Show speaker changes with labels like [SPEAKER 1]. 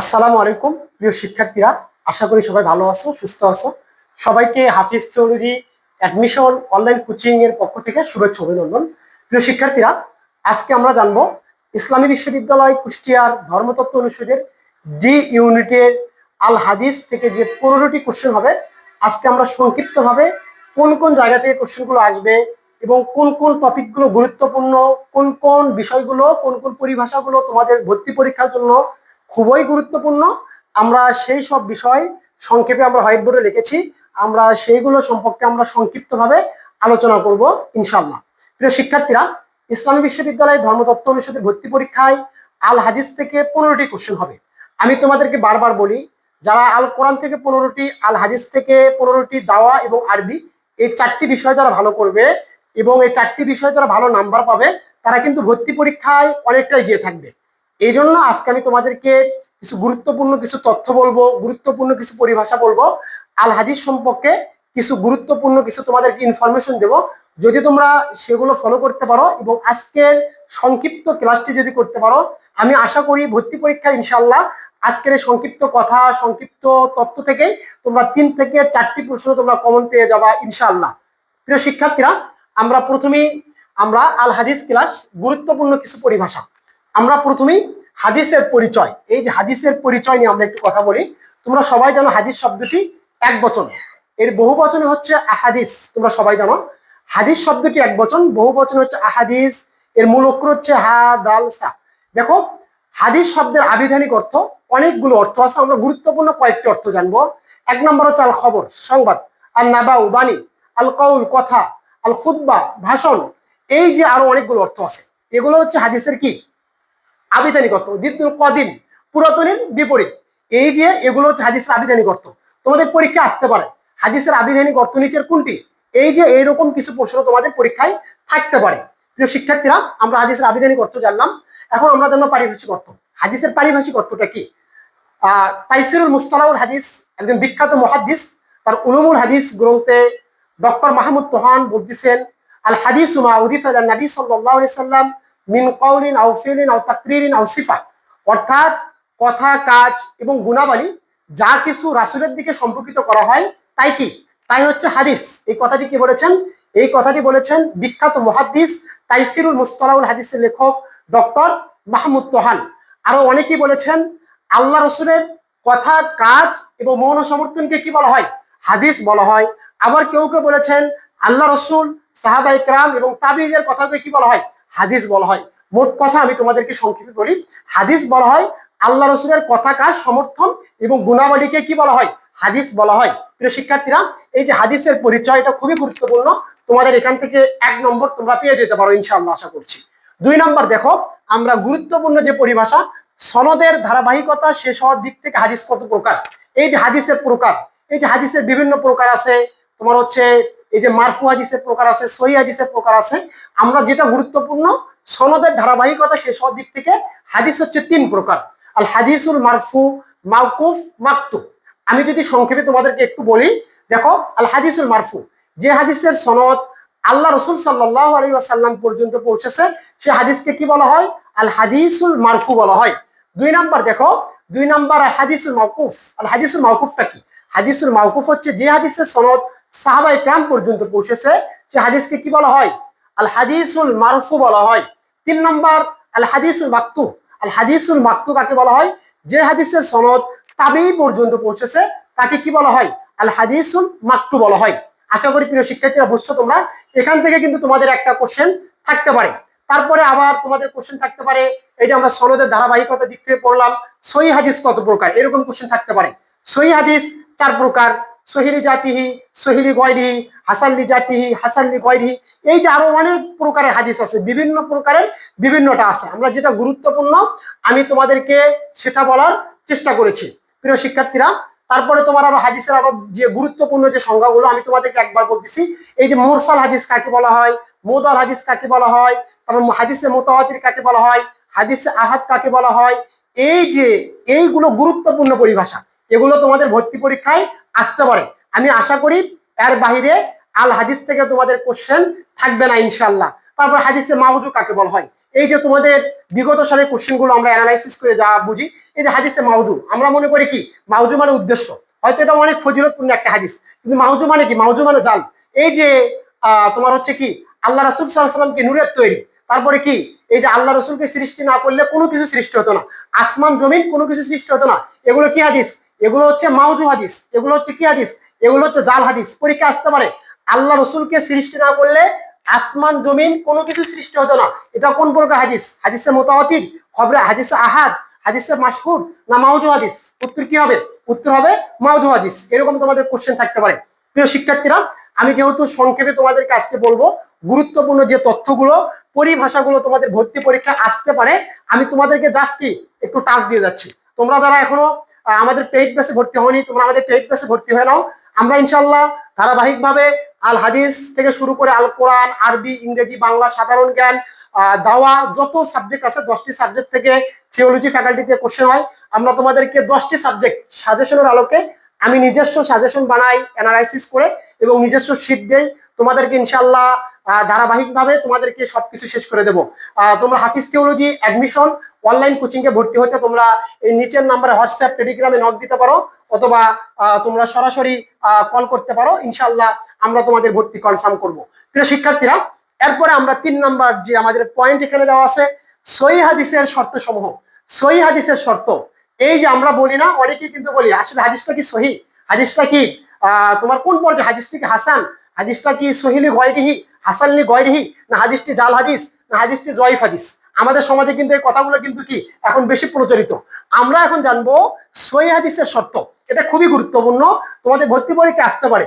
[SPEAKER 1] আসসালামু আলাইকুম, প্রিয় শিক্ষার্থীরা। আশা করি সবাই ভালো আছো, সুস্থ আছো। সবাইকে Hafiz theology admission online coaching এর পক্ষ থেকে শুভেচ্ছা অভিনন্দন। প্রিয় শিক্ষার্থীরা, আজকে আমরা জানব ইসলামী বিশ্ববিদ্যালয় কুষ্টিয়ার ধর্মতত্ত্ব অনুষদের ডি ইউনিটের আল হাদিস থেকে যে পনেরোটি কোশ্চেন হবে, আজকে আমরা সংক্ষিপ্তভাবে কোন কোন জায়গা থেকে কোশ্চেনগুলো আসবে এবং কোন কোন টপিকগুলো গুরুত্বপূর্ণ, কোন কোন বিষয়গুলো, কোন কোন পরিভাষাগুলো তোমাদের ভর্তি পরীক্ষার জন্য খুবই গুরুত্বপূর্ণ। আমরা সেই সব বিষয় সংক্ষেপে আমরা হোয়াইট বোর্ডে লিখেছি। আমরা সেইগুলো সম্পর্কে আমরা সংক্ষিপ্তভাবে আলোচনা করব ইনশাল্লাহ প্রিয় শিক্ষার্থীরা, ইসলামী বিশ্ববিদ্যালয় ধর্মতত্ত্ব অনুষদের ভর্তি পরীক্ষায় আল হাদিস থেকে পনেরোটি কোশ্চেন হবে। আমি তোমাদেরকে বারবার বলি, যারা আল কোরআন থেকে পনেরোটি, আল হাদিস থেকে পনেরোটি, দাওয়া এবং আরবি, এই চারটি বিষয় যারা ভালো করবে এবং এই চারটি বিষয়ে যারা ভালো নাম্বার পাবে, তারা কিন্তু ভর্তি পরীক্ষায় অনেকটা এগিয়ে থাকবে। এই জন্য আজকে আমি তোমাদেরকে কিছু গুরুত্বপূর্ণ কিছু তথ্য বলব, গুরুত্বপূর্ণ কিছু পরিভাষা বলব। আল হাদিস সম্পর্কে কিছু গুরুত্বপূর্ণ কিছু তোমাদেরকে ইনফরমেশন দেবো। যদি তোমরা সেগুলো ফলো করতে পারো এবং আজকের সংক্ষিপ্ত ক্লাসটি যদি করতে পারো, আমি আশা করি ভর্তি পরীক্ষা ইনশাল্লাহ আজকের এই সংক্ষিপ্ত কথা, সংক্ষিপ্ত তত্ত্ব থেকে তোমরা তিন থেকে চারটি প্রশ্ন তোমরা কমন পেয়ে যাবা ইনশাআল্লাহ। প্রিয় শিক্ষার্থীরা, আমরা প্রথমেই আমরা আল হাদিস ক্লাস গুরুত্বপূর্ণ কিছু পরিভাষা আমরা প্রথমেই হাদিসের পরিচয়, এই যে হাদিসের পরিচয় নিয়ে আমরা একটু কথা বলি। তোমরা সবাই জানো হাদিস শব্দটি এক বচন। এর বহু বচনে হচ্ছে আহাদিস, তোমরা সবাই জানো। হাদিস শব্দটি এক বচন, বহু বচন হচ্ছে আহাদিস। এর মূল অক্ষর হচ্ছে হা, দাল, সা। দেখো, হাদিস শব্দের আবিধানিক অর্থ, অনেকগুলো অর্থ আছে। আমরা গুরুত্বপূর্ণ কয়েকটি অর্থ জানব। এক নম্বর হচ্ছে আল খবর সংবাদ। আল নাবাউ বাণী। আল কৌল কথা। আল খুদ্া ভাষণ। এই যে আরও অনেকগুলো অর্থ আছে। এগুলো হচ্ছে হাদিসের কি? আবিধানিক অর্থ দ্বিতীয় কদিন, পুরাতনের বিপরীত। এই যে এগুলো হচ্ছে হাদিসের আবিধানিক অর্থ তোমাদের পরীক্ষা আসতে পারে। হাদিসের আবিধানিক অর্থ নিচের কোনটি? এই যে এইরকম কিছু প্রশ্ন তোমাদের পরীক্ষায় থাকতে পারে। প্রিয় শিক্ষার্থীরা, আমরা হাদিসের আবিধানিক অর্থ জানলাম। এখন আমরা জানব পারিভাষিক অর্থ হাদিসের পারিভাষিক অর্থটা কি তাইসিরুল মুস্তালাউল হাদিস, একজন বিখ্যাত মহাদিস তার উলুমুল হাদিস গ্রন্থে ডক্টর মাহমুদ তোহান বলতেছেন, আল হাদিস উমা উদিফ আল নবী আলাইহি সাল্লাম মিন কৌলিন আউ ফিলিন আউ তাকরিরিন আউ সিফা অর্থাৎ কথা, কাজ এবং গুণাবলী যা কিছু রাসুলের দিকে সম্পর্কিত করা হয়, তাই কি? তাই হচ্ছে হাদিস। এই কথাটি কি বলেছেন? এই কথাটি বলেছেন বিখ্যাত মহাদ্দিস তাইসিরুল মুস্তলাউল হাদিসের লেখক ডক্টর মাহমুদ তোহান। আরও অনেকেই বলেছেন, আল্লাহ রসুলের কথা, কাজ এবং মৌন সমর্থনকে কি বলা হয়? হাদিস বলা হয়। আবার কেউ কেউ বলেছেন, আল্লাহ রসুল সাহাবা ইকরাম এবং তাবিজের কথাকে কি বলা হয়? হাদিস বলা হয়। মোট কথা আমি তোমাদেরকে সংক্ষেপে বলি, হাদিস বলা হয় আল্লাহ রসুলের কথা কাজ সমর্থন এবং গুণাবলীকে কি বলা হয়? হাদিস বলা হয়। প্রিয় শিক্ষার্থীরা, এই যে হাদিসের পরিচয় এটা খুবই গুরুত্বপূর্ণ, তোমাদের এখান থেকে এক নম্বর তোমরা পেয়ে যেতে পারো, ইনশাআল্লাহ আশা করছি। দুই নম্বর দেখো, আমরা গুরুত্বপূর্ণ যে পরিভাষা, সনদের ধারাবাহিকতা শেষ হওয়ার দিক থেকে হাদিস কত প্রকার? এই যে হাদিসের প্রকার, এই যে হাদিসের বিভিন্ন প্রকার আছে, তোমার হচ্ছে এই যে মারফু হাদিসের প্রকার আছে, সহি হাদিসের প্রকার আছে, আমরা যেটা গুরুত্বপূর্ণ, সনদের ধারাবাহিকতা হওয়ার দিক থেকে হাদিস হচ্ছে তিন প্রকার। আল হাদিসুল মারফু মাউকুফ মাকতু। আমি যদি সংক্ষেপে তোমাদেরকে একটু বলি, দেখো, আল হাদিসুল মারফু, যে হাদিসের সনদ আল্লাহ রসুল সাল্লাহ আলী আসাল্লাম পর্যন্ত পৌঁছেছে সে হাদিসকে কি বলা হয়? আল হাদিসুল মারফু বলা হয়। দুই নাম্বার দেখো, দুই নাম্বার আল হাদিসুল মাউকুফ আল হাদিসুল মাউকুফটা কি? হাদিসুল মাউকুফ হচ্ছে যে হাদিসের সনদ সাহাবাই ক্রাম পর্যন্ত পৌঁছেছে, সে হাদিসকে কি বলা হয়? আল হাদিসুল মারফু বলা হয়। তিন নম্বর, আল হাদিসুল মাকতু আল হাদিসুল মাকতু কাকে বলা হয়? যে হাদিসের সনদ তাবি পর্যন্ত পৌঁছেছে, তাকে কি বলা হয়? আল হাদিসুল মাকতু বলা হয়। আশা করি প্রিয় শিক্ষার্থীরা বুঝছ তোমরা, এখান থেকে কিন্তু তোমাদের একটা কোশ্চেন থাকতে পারে। তারপরে আবার তোমাদের কোশ্চেন থাকতে পারে, এই যে আমরা সনদের ধারাবাহিকতা দিক থেকে পড়লাম, সহি হাদিস কত প্রকার? এরকম কোশ্চেন থাকতে পারে। সহি হাদিস চার প্রকার সহিলি জাতিহি সহিলি গয়রিহি হাসানলি জাতিহি হাসানলি গয়রিহি এই যে আরও অনেক প্রকারের হাদিস আছে, বিভিন্ন প্রকারের বিভিন্নটা আছে। আমরা যেটা গুরুত্বপূর্ণ, আমি তোমাদেরকে সেটা বলার চেষ্টা করেছি। প্রিয় শিক্ষার্থীরা, তারপরে তোমার আরও হাদিসের আরও যে গুরুত্বপূর্ণ যে সংজ্ঞাগুলো, আমি তোমাদেরকে একবার বলতেছি। এই যে মোরসাল হাদিস কাকে বলা হয়, মোদাল হাদিস কাকে বলা হয়, তারপর হাদিসে মোতাহাতির কাকে বলা হয়, হাদিসে আহাদ কাকে বলা হয়, এই যে, এইগুলো গুরুত্বপূর্ণ পরিভাষা, এগুলো তোমাদের ভর্তি পরীক্ষায় আসতে পারে। আমি আশা করি এর বাহিরে আল হাদিস থেকে তোমাদের কোশ্চেন থাকবে না ইনশাল্লাহ তারপর হাদিসে মাহুজু কাকে বলা হয়? এই যে তোমাদের বিগত সালের কোশ্চেনগুলো আমরা অ্যানালাইসিস করে যা বুঝি, এই যে হাদিসে মাউজু আমরা মনে করি কি? মাউজু মানে উদ্দেশ্য। হয়তো এটা অনেক ফজিলতপূর্ণ একটা হাদিস, কিন্তু মাউজু মানে কি? মাউজু মানে জাল। এই যে তোমার হচ্ছে কি? আল্লাহ রাসুল সাল্লামকে নূরের তৈরি। তারপরে কি? এই যে আল্লাহ রসুলকে সৃষ্টি না করলে কোনো কিছু সৃষ্টি হতো না। আসমান, জমিন কোনো কিছু সৃষ্টি হতো না। এগুলো কি হাদিস? এগুলো হচ্ছে মাউজু হাদিস, এগুলো হচ্ছে কি হাদিস? এগুলো হচ্ছে জাল হাদিস। পরীক্ষা আসতে পারে। আল্লাহ রসুলকে সৃষ্টি না করলে আসমান, জমিন কোনো কিছু সৃষ্টি হতো না। এটা কোন প্রকার হাদিস? হাদিসে মোতাবাতির খবরে হাদিসে আহাদ, হাদিসে মাসহুর না মাউজু হাদিস? উত্তর কি হবে? উত্তর হবে মাউজু হাদিস। এরকম তোমাদের কোশ্চেন থাকতে পারে। প্রিয় শিক্ষার্থীরা, আমি যেহেতু সংক্ষেপে তোমাদেরকে আজকে বলব, গুরুত্বপূর্ণ যে তথ্যগুলো, পরিভাষাগুলো তোমাদের ভর্তি পরীক্ষা আসতে পারে, আমি তোমাদেরকে জাস্ট কি একটু টাচ দিয়ে যাচ্ছি। তোমরা যারা এখনও আমাদের পেইড বেসে ভর্তি হয়নি, তোমরা আমাদের পেইড বেসে ভর্তি হয়ে নাও। আমরা ইনশাল্লাহ ধারাবাহিকভাবে আল হাদিস থেকে শুরু করে আল কোরআন, আরবি, ইংরেজি, বাংলা, সাধারণ জ্ঞান দাওয়া, যত সাবজেক্ট আছে, দশটি সাবজেক্ট থেকে থিওলজি ফ্যাকাল্টিতে কোশ্চেন হয়। আমরা তোমাদেরকে দশটি সাবজেক্ট সাজেশনের আলোকে আমি নিজস্ব সাজেশন বানাই অ্যানালাইসিস করে এবং নিজস্ব শিট দেই। তোমাদেরকে ইনশাল্লাহ ধারাবাহিকভাবে তোমাদেরকে সবকিছু শেষ করে দেবো। তোমরা Hafiz theology admission online coaching এ ভর্তি হতে তোমরা এই নিচের নাম্বারে হোয়াটসঅ্যাপ টেলিগ্রামে নক দিতে পারো, অথবা তোমরা সরাসরি কল করতে পারো। ইনশাল্লাহ আমরা তোমাদের ভর্তি কনফার্ম করব। প্রিয় শিক্ষার্থীরা, এরপরে আমরা তিন নাম্বার যে আমাদের পয়েন্ট এখানে দেওয়া আছে সই হাদিসের শর্ত সমূহ সই হাদিসের শর্ত, এই যে আমরা বলি না, অনেকেই কিন্তু বলি, আসলে হাদিসটা কি সহি? হাদিসটা কি তোমার কোন পর্যায়ে? হাদিসটি কি হাসান? হাদিসটা কি সহিলি গয়রিহি? হাসানলি গয়রিহি? না হাদিসটি জাল হাদিস? না হাদিসটি জয়ফ হাদিস? আমাদের সমাজে কিন্তু এই কথাগুলো কিন্তু কি এখন বেশি প্রচলিত। আমরা এখন জানব সই হাদিসের শর্ত। এটা খুবই গুরুত্বপূর্ণ। তোমাদের ভর্তি পরীক্ষা আসতে পারে।